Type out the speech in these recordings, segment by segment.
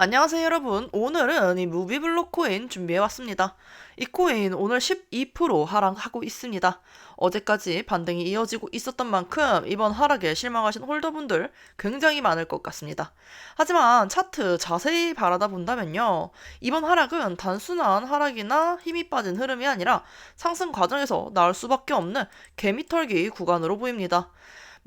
안녕하세요 여러분. 오늘은 이 무비블록 코인 준비해왔습니다. 이 코인 오늘 12% 하락하고 있습니다. 어제까지 반등이 이어지고 있었던 만큼 이번 하락에 실망하신 홀더분들 굉장히 많을 것 같습니다. 하지만 차트 자세히 바라다 본다면요. 이번 하락은 단순한 하락이나 힘이 빠진 흐름이 아니라 상승 과정에서 나올 수밖에 없는 개미털기 구간으로 보입니다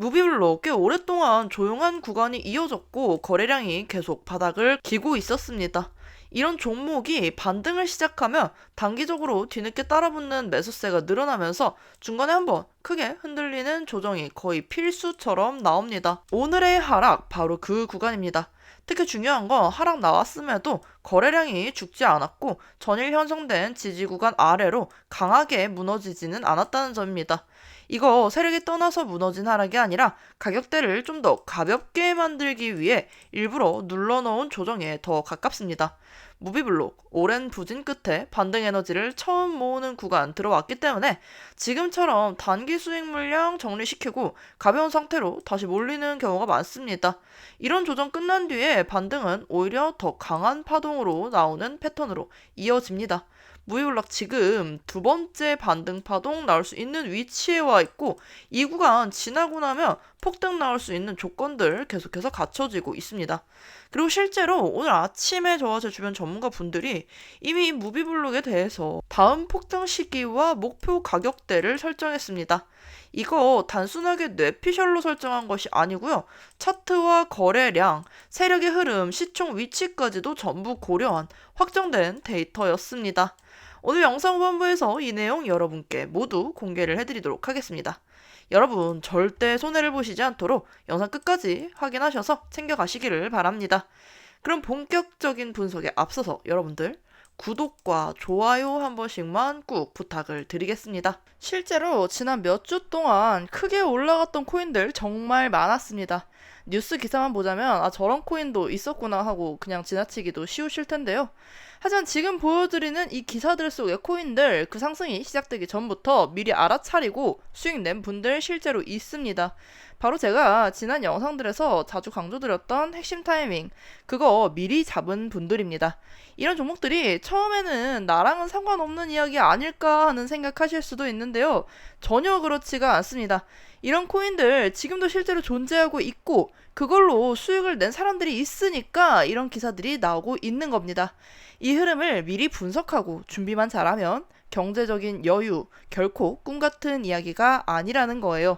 무비블로 꽤 오랫동안 조용한 구간이 이어졌고 거래량이 계속 바닥을 기고 있었습니다. 이런 종목이 반등을 시작하면 단기적으로 뒤늦게 따라붙는 매수세가 늘어나면서 중간에 한번 크게 흔들리는 조정이 거의 필수처럼 나옵니다. 오늘의 하락 바로 그 구간입니다. 특히 중요한 건 하락 나왔음에도 거래량이 죽지 않았고 전일 형성된 지지 구간 아래로 강하게 무너지지는 않았다는 점입니다. 이거 세력이 떠나서 무너진 하락이 아니라 가격대를 좀 더 가볍게 만들기 위해 일부러 눌러놓은 조정에 더 가깝습니다. 무비블록 오랜 부진 끝에 반등 에너지를 처음 모으는 구간 들어왔기 때문에 지금처럼 단기 수익 물량 정리시키고 가벼운 상태로 다시 몰리는 경우가 많습니다. 이런 조정 끝난 뒤에 반등은 오히려 더 강한 파동으로 나오는 패턴으로 이어집니다. 무이블락 지금 두 번째 반등 파동 나올 수 있는 위치에 와 있고 이 구간 지나고 나면 폭등 나올 수 있는 조건들 계속해서 갖춰지고 있습니다. 그리고 실제로 오늘 아침에 저와 제 주변 전문가 분들이 이미 무비블록에 대해서 다음 폭등 시기와 목표 가격대를 설정했습니다. 이거 단순하게 뇌피셜로 설정한 것이 아니고요. 차트와 거래량, 세력의 흐름, 시총 위치까지도 전부 고려한 확정된 데이터였습니다. 오늘 영상 후반부에서 이 내용 여러분께 모두 공개를 해드리도록 하겠습니다. 여러분 절대 손해를 보시지 않도록 영상 끝까지 확인하셔서 챙겨가시기를 바랍니다. 그럼 본격적인 분석에 앞서서 여러분들 구독과 좋아요 한 번씩만 꾹 부탁을 드리겠습니다. 실제로 지난 몇 주 동안 크게 올라갔던 코인들 정말 많았습니다. 뉴스 기사만 보자면 아 저런 코인도 있었구나 하고 그냥 지나치기도 쉬우실 텐데요. 하지만 지금 보여드리는 이 기사들 속의 코인들 그 상승이 시작되기 전부터 미리 알아차리고 수익 낸 분들 실제로 있습니다. 바로 제가 지난 영상들에서 자주 강조드렸던 핵심 타이밍 그거 미리 잡은 분들입니다. 이런 종목들이 처음에는 나랑은 상관없는 이야기 아닐까 하는 생각하실 수도 있는데요. 전혀 그렇지가 않습니다. 이런 코인들 지금도 실제로 존재하고 있고 그걸로 수익을 낸 사람들이 있으니까 이런 기사들이 나오고 있는 겁니다. 이 흐름을 미리 분석하고 준비만 잘하면 경제적인 여유, 결코 꿈 같은 이야기가 아니라는 거예요.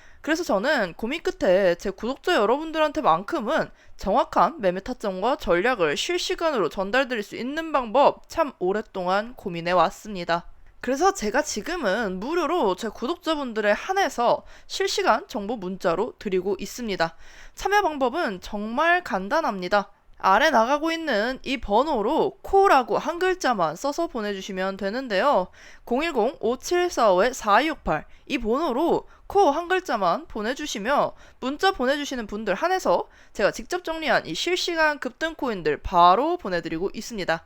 그래서 저는 고민 끝에 제 구독자 여러분들한테만큼은 정확한 매매 타점과 전략을 실시간으로 전달드릴 수 있는 방법 참 오랫동안 고민해 왔습니다. 그래서 제가 지금은 무료로 제 구독자분들에 한해서 실시간 정보 문자로 드리고 있습니다. 참여 방법은 정말 간단합니다. 아래 나가고 있는 이 번호로 코라고 한 글자만 써서 보내주시면 되는데요. 010-5745-4268 이 번호로 코 한 글자만 보내주시면 문자 보내주시는 분들 한해서 제가 직접 정리한 이 실시간 급등 코인들 바로 보내드리고 있습니다.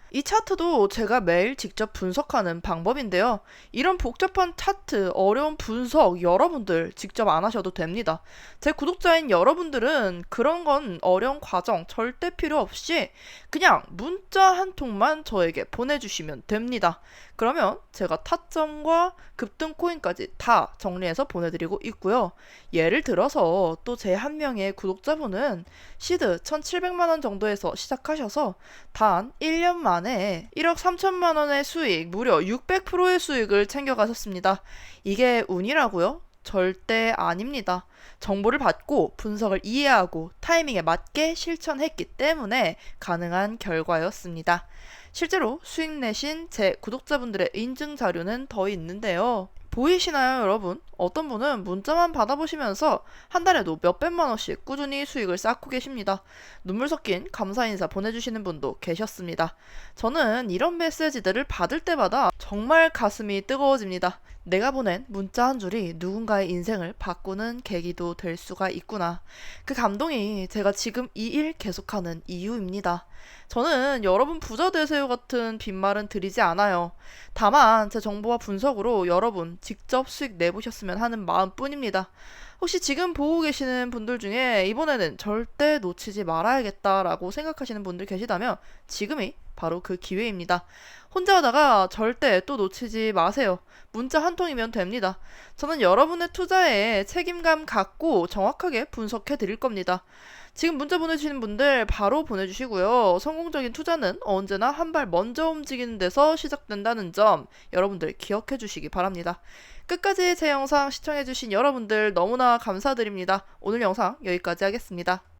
이 차트도 제가 매일 직접 분석하는 방법인데요. 이런 복잡한 차트, 어려운 분석 여러분들 직접 안 하셔도 됩니다. 제 구독자인 여러분들은 그런 건 어려운 과정 절대 필요 없이 그냥 문자 한 통만 저에게 보내주시면 됩니다. 그러면 제가 타점과 급등 코인까지 다 정리해서 보내드리고 있고요. 예를 들어서 또 제 한 명의 구독자분은 시드 1,700만원 정도에서 시작하셔서 단 1년 만에 1억 3천만 원의 수익, 무려 600%의 수익을 챙겨가셨습니다. 이게 운이라고요? 절대 아닙니다. 정보를 받고 분석을 이해하고 타이밍에 맞게 실천했기 때문에 가능한 결과였습니다. 실제로 수익 내신 제 구독자분들의 인증 자료는 더 있는데요. 보이시나요, 여러분? 어떤 분은 문자만 받아보시면서 한 달에도 몇백만 원씩 꾸준히 수익을 쌓고 계십니다. 눈물 섞인 감사 인사 보내주시는 분도 계셨습니다. 저는 이런 메시지들을 받을 때마다 정말 가슴이 뜨거워집니다. 내가 보낸 문자 한 줄이 누군가의 인생을 바꾸는 계기도 될 수가 있구나. 그 감동이 제가 지금 이 일 계속하는 이유입니다. 저는 여러분 부자 되세요 같은 빈말은 드리지 않아요. 다만 제 정보와 분석으로 여러분 직접 수익 내보셨으면 하는 마음뿐입니다. 혹시 지금 보고 계시는 분들 중에 이번에는 절대 놓치지 말아야겠다라고 생각하시는 분들 계시다면 지금이 바로 그 기회입니다. 혼자 하다가 절대 또 놓치지 마세요. 문자 한 통이면 됩니다. 저는 여러분의 투자에 책임감 갖고 정확하게 분석해 드릴 겁니다. 지금 문자 보내주시는 분들 바로 보내주시고요. 성공적인 투자는 언제나 한 발 먼저 움직이는 데서 시작된다는 점 여러분들 기억해 주시기 바랍니다. 끝까지 제 영상 시청해 주신 여러분들 너무나 감사드립니다. 오늘 영상 여기까지 하겠습니다.